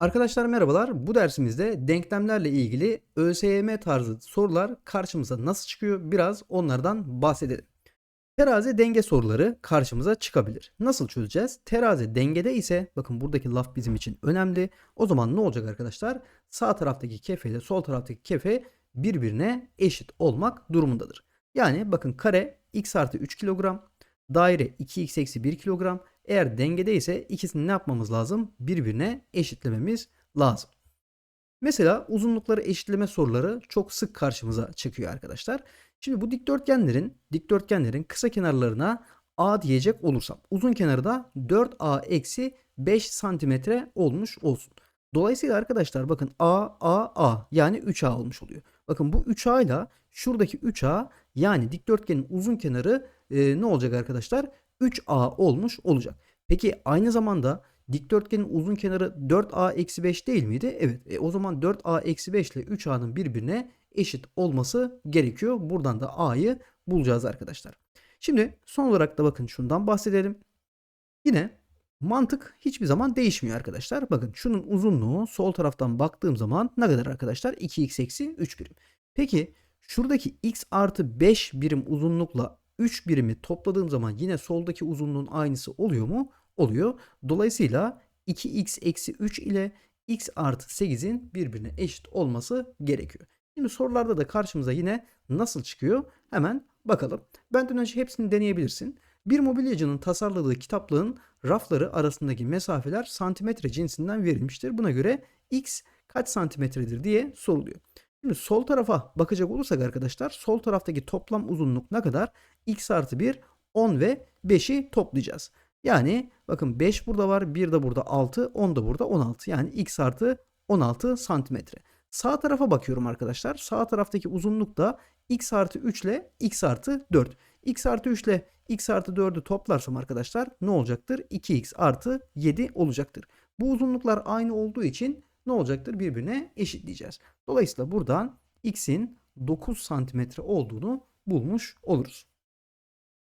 Arkadaşlar merhabalar. Bu dersimizde denklemlerle ilgili ÖSYM tarzı sorular karşımıza nasıl çıkıyor biraz onlardan bahsedelim. Terazi denge soruları karşımıza çıkabilir. Nasıl çözeceğiz? Terazi dengede ise bakın buradaki laf bizim için önemli. O zaman ne olacak arkadaşlar? Sağ taraftaki kefe ile sol taraftaki kefe birbirine eşit olmak durumundadır. Yani bakın kare x artı 3 kilogram, daire 2x eksi 1 kilogram. Eğer dengede ise ikisini ne yapmamız lazım? Birbirine eşitlememiz lazım. Mesela uzunlukları eşitleme soruları çok sık karşımıza çıkıyor arkadaşlar. Şimdi bu dikdörtgenlerin dikdörtgenlerin kısa kenarlarına a diyecek olursam uzun kenarı da 4a eksi 5 santimetre olmuş olsun. Dolayısıyla arkadaşlar bakın a a a yani 3a olmuş oluyor. Bakın bu 3a ile şuradaki 3a yani dikdörtgenin uzun kenarı e, ne olacak arkadaşlar? 3a olmuş olacak. Peki aynı zamanda dikdörtgenin uzun kenarı 4a eksi 5 değil miydi? Evet. E, o zaman 4a eksi 5 ile 3a'nın birbirine eşit olması gerekiyor. Buradan da a'yı bulacağız arkadaşlar. Şimdi son olarak da bakın şundan bahsedelim. Yine mantık hiçbir zaman değişmiyor arkadaşlar. Bakın şunun uzunluğu sol taraftan baktığım zaman ne kadar arkadaşlar? 2x eksi 3 birim. Peki şuradaki x artı 5 birim uzunlukla 3 birimi topladığım zaman yine soldaki uzunluğun aynısı oluyor mu? Oluyor. Dolayısıyla 2x eksi 3 ile x artı 8'in birbirine eşit olması gerekiyor. Şimdi sorularda da karşımıza yine nasıl çıkıyor? Hemen bakalım. Benden önce hepsini deneyebilirsin. Bir mobilyacının tasarladığı kitaplığın rafları arasındaki mesafeler santimetre cinsinden verilmiştir. Buna göre x kaç santimetredir diye soruluyor. Şimdi sol tarafa bakacak olursak arkadaşlar sol taraftaki toplam uzunluk ne kadar? x artı 1 10 ve 5'i toplayacağız. Yani bakın 5 burada var 1 de burada 6 10 da burada 16 yani x artı 16 santimetre. Sağ tarafa bakıyorum arkadaşlar. Sağ taraftaki uzunluk da x artı 3 ile x artı 4. x artı 3 ile x artı 4'ü toplarsam arkadaşlar ne olacaktır? 2x artı 7 olacaktır. Bu uzunluklar aynı olduğu için ne olacaktır? Birbirine eşitleyeceğiz. Dolayısıyla buradan x'in 9 santimetre olduğunu bulmuş oluruz.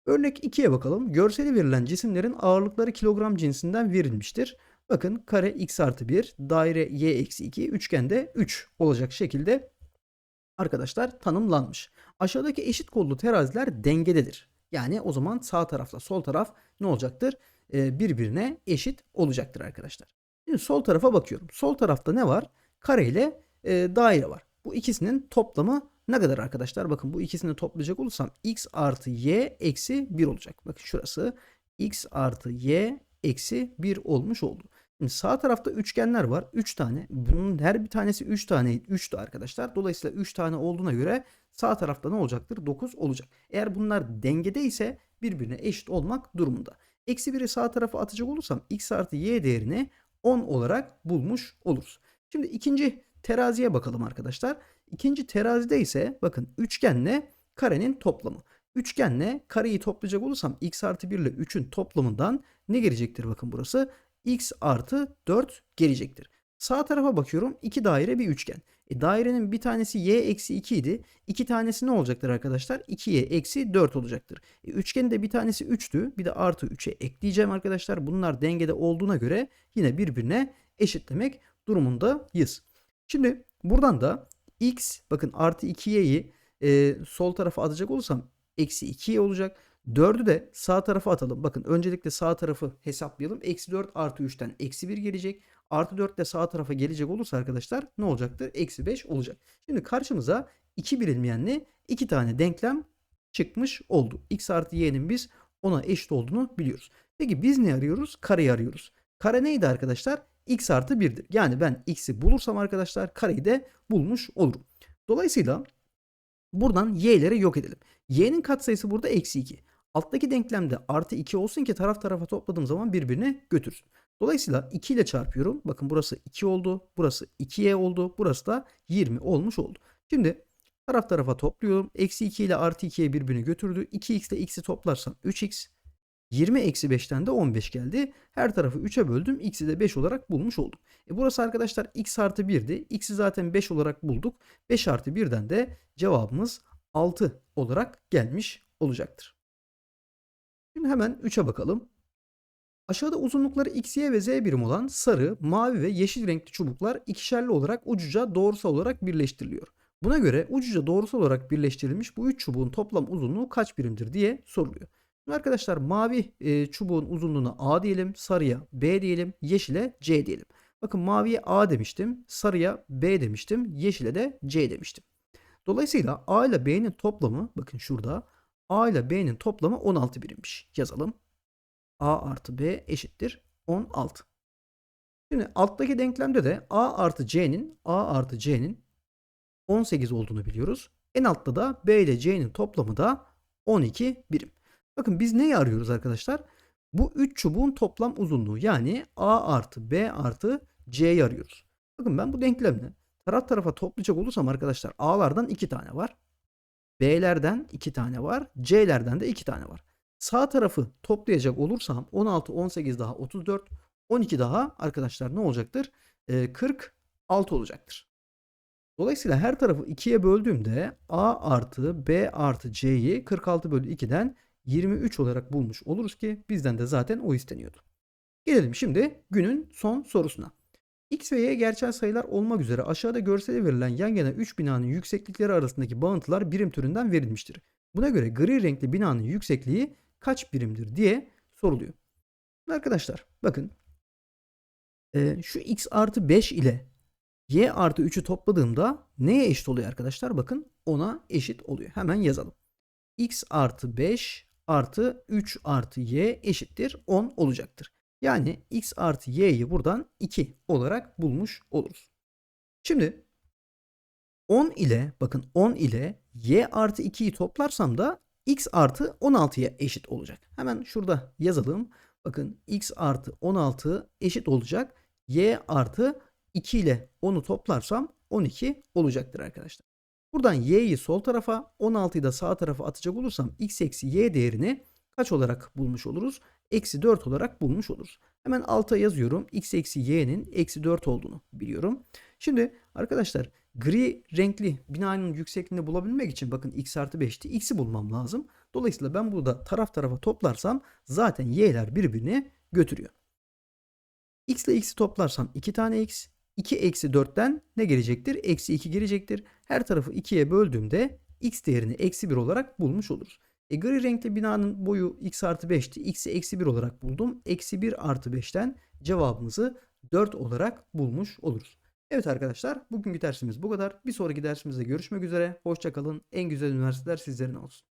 Örnek 2'ye bakalım. Görseli verilen cisimlerin ağırlıkları kilogram cinsinden verilmiştir. Bakın kare x artı 1, daire y eksi 2, üçgende 3 olacak şekilde arkadaşlar tanımlanmış. Aşağıdaki eşit kollu teraziler dengededir. Yani o zaman sağ tarafla sol taraf ne olacaktır? Ee, birbirine eşit olacaktır arkadaşlar. Şimdi sol tarafa bakıyorum. Sol tarafta ne var? Kare ile e, daire var. Bu ikisinin toplamı ne kadar arkadaşlar? Bakın bu ikisini toplayacak olursam x artı y eksi 1 olacak. Bakın şurası x artı y eksi 1 olmuş oldu. Şimdi sağ tarafta üçgenler var. 3 tane. Bunun her bir tanesi 3 tane 3'tü arkadaşlar. Dolayısıyla 3 tane olduğuna göre sağ tarafta ne olacaktır? 9 olacak. Eğer bunlar dengede ise birbirine eşit olmak durumunda. Eksi 1'i sağ tarafa atacak olursam x artı y değerini 10 olarak bulmuş oluruz. Şimdi ikinci teraziye bakalım arkadaşlar. İkinci terazide ise bakın üçgenle karenin toplamı. Üçgenle kareyi toplayacak olursam x artı 1 ile 3'ün toplamından ne gelecektir bakın burası? x artı 4 gelecektir. Sağ tarafa bakıyorum. iki daire bir üçgen. E, dairenin bir tanesi y eksi 2 idi. İki tanesi ne olacaktır arkadaşlar? 2y eksi 4 olacaktır. E, üçgenin de bir tanesi 3'tü. Bir de artı 3'e ekleyeceğim arkadaşlar. Bunlar dengede olduğuna göre yine birbirine eşitlemek durumundayız. Şimdi buradan da x bakın artı 2y'yi e, sol tarafa atacak olursam eksi 2y olacak. 4'ü de sağ tarafa atalım. Bakın öncelikle sağ tarafı hesaplayalım. Eksi 4 artı 3'ten eksi 1 gelecek. Artı 4 de sağ tarafa gelecek olursa arkadaşlar ne olacaktır? Eksi 5 olacak. Şimdi karşımıza 2 bilinmeyenli 2 tane denklem çıkmış oldu. x artı y'nin biz ona eşit olduğunu biliyoruz. Peki biz ne arıyoruz? Kareyi arıyoruz. Kare neydi arkadaşlar? x artı 1'dir. Yani ben x'i bulursam arkadaşlar kareyi de bulmuş olurum. Dolayısıyla buradan y'leri yok edelim. y'nin katsayısı burada eksi 2. Alttaki denklemde artı 2 olsun ki taraf tarafa topladığım zaman birbirine götürsün. Dolayısıyla 2 ile çarpıyorum. Bakın burası 2 oldu. Burası 2y oldu. Burası da 20 olmuş oldu. Şimdi taraf tarafa topluyorum. Eksi 2 ile artı 2'ye birbirini götürdü. 2x ile x'i toplarsam 3x. 20 eksi 5'ten de 15 geldi. Her tarafı 3'e böldüm. X'i de 5 olarak bulmuş oldum. E burası arkadaşlar x artı 1'di. X'i zaten 5 olarak bulduk. 5 artı 1'den de cevabımız 6 olarak gelmiş olacaktır. Şimdi hemen 3'e bakalım. Aşağıda uzunlukları x, y ve z birim olan sarı, mavi ve yeşil renkli çubuklar ikişerli olarak ucuca doğrusal olarak birleştiriliyor. Buna göre ucuca doğrusal olarak birleştirilmiş bu üç çubuğun toplam uzunluğu kaç birimdir diye soruluyor. Şimdi arkadaşlar mavi e, çubuğun uzunluğuna A diyelim, sarıya B diyelim, yeşile C diyelim. Bakın maviye A demiştim, sarıya B demiştim, yeşile de C demiştim. Dolayısıyla A ile B'nin toplamı bakın şurada A ile B'nin toplamı 16 birimmiş. Yazalım. A artı B eşittir 16. Şimdi alttaki denklemde de A artı C'nin A artı C'nin 18 olduğunu biliyoruz. En altta da B ile C'nin toplamı da 12 birim. Bakın biz neyi arıyoruz arkadaşlar? Bu 3 çubuğun toplam uzunluğu yani A artı B artı C'yi arıyoruz. Bakın ben bu denklemle taraf tarafa toplayacak olursam arkadaşlar A'lardan 2 tane var. B'lerden 2 tane var. C'lerden de 2 tane var. Sağ tarafı toplayacak olursam 16, 18 daha 34, 12 daha arkadaşlar ne olacaktır? Ee, 46 olacaktır. Dolayısıyla her tarafı 2'ye böldüğümde A artı B artı C'yi 46 bölü 2'den 23 olarak bulmuş oluruz ki bizden de zaten o isteniyordu. Gelelim şimdi günün son sorusuna. X ve Y gerçel sayılar olmak üzere aşağıda görsele verilen yan yana 3 binanın yükseklikleri arasındaki bağıntılar birim türünden verilmiştir. Buna göre gri renkli binanın yüksekliği kaç birimdir diye soruluyor. Arkadaşlar bakın e, şu x artı 5 ile y artı 3'ü topladığımda neye eşit oluyor arkadaşlar? Bakın ona eşit oluyor. Hemen yazalım. x artı 5 artı 3 artı y eşittir 10 olacaktır. Yani x artı y'yi buradan 2 olarak bulmuş oluruz. Şimdi 10 ile bakın 10 ile y artı 2'yi toplarsam da x artı 16'ya eşit olacak. Hemen şurada yazalım. Bakın x artı 16 eşit olacak. y artı 2 ile 10'u toplarsam 12 olacaktır arkadaşlar. Buradan y'yi sol tarafa 16'yı da sağ tarafa atacak olursam x eksi y değerini kaç olarak bulmuş oluruz? Eksi 4 olarak bulmuş oluruz. Hemen alta yazıyorum. x eksi y'nin eksi 4 olduğunu biliyorum. Şimdi arkadaşlar gri renkli binanın yüksekliğini bulabilmek için bakın x artı 5'ti. x'i bulmam lazım. Dolayısıyla ben burada taraf tarafa toplarsam zaten y'ler birbirini götürüyor. x ile x'i toplarsam 2 tane x. 2 eksi 4'ten ne gelecektir? Eksi 2 gelecektir. Her tarafı 2'ye böldüğümde x değerini eksi 1 olarak bulmuş oluruz. E, gri renkli binanın boyu x artı 5'ti. x'i eksi 1 olarak buldum. Eksi 1 artı 5'ten cevabımızı 4 olarak bulmuş oluruz. Evet arkadaşlar bugünkü dersimiz bu kadar. Bir sonraki dersimizde görüşmek üzere. Hoşçakalın. En güzel üniversiteler sizlerin olsun.